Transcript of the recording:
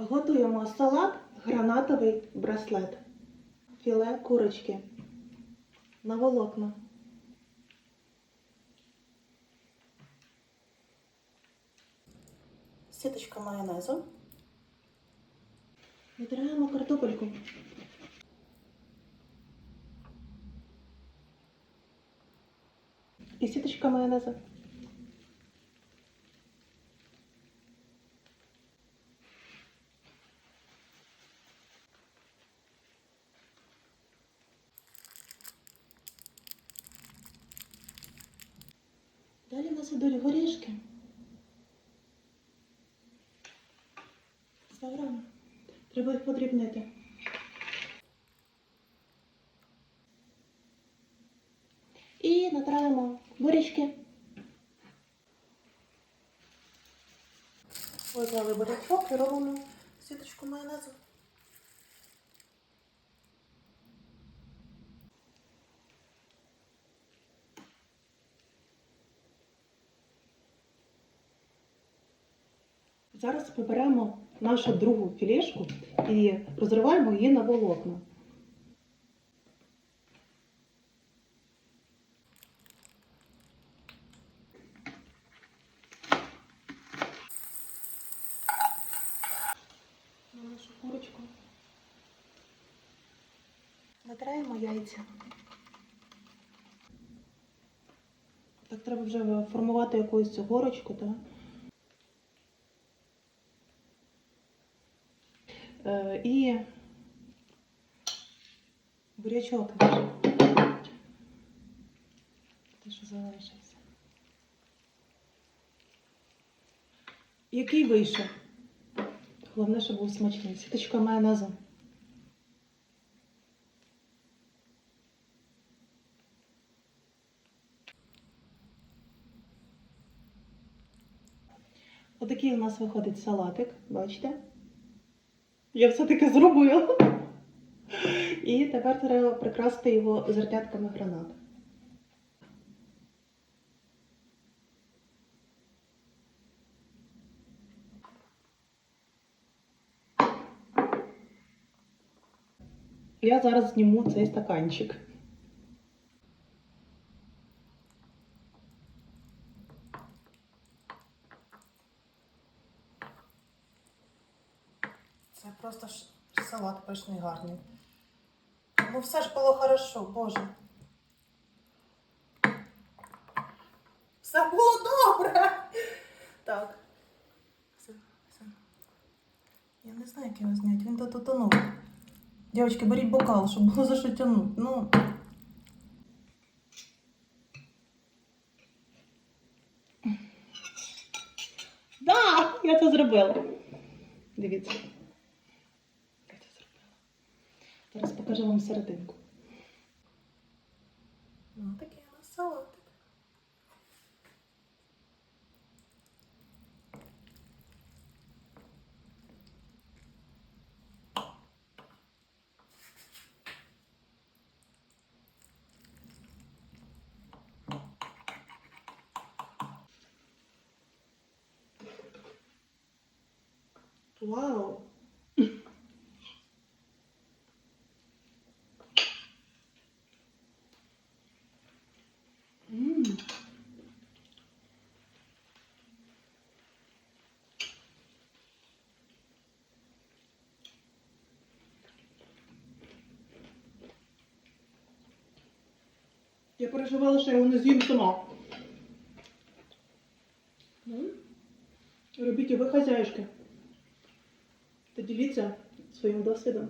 Готуємо салат гранатовий браслет. Філе курочки. На волокна. Сіточка майонезу. Натираємо картопельку. І сіточка майонезу. Далі в нас ідуть горішки. 100 грам. Треба їх подрібнити. І натираємо горішки. Взяли бурячок і робимо сіточку майонезу. Зараз ми нашу другу філешку і розриваємо її на волокна. На нашу курочку. Натираємо яйця. Так треба вже формувати якусь горочку, так? І бурячок. Те, що залишився. Який вийшов? Головне, щоб був смачний. Сіточка майонезу. Отакий у нас виходить салатик, бачите? Я все-таки зробила. І тепер треба прикрасити його зернятками гранат. Я зараз зніму цей стаканчик. Це просто ж салат пишний гарний. Ну все ж було хорошо, Боже. Все було добре. Так. Все, все. Я не знаю, як його зняти. Він тут утонув. Дівчатки, беріть бокал, щоб було за що тягнути. Ну. Да, я це зробила. Дивіться. Я це зробила. Зараз покажу вам серединку. Ну, такий у нас салатик. Вау! Я переживала, що я його не з'їм сама. Робіть і ви хазяюшки. Поділіться своїм досвідом.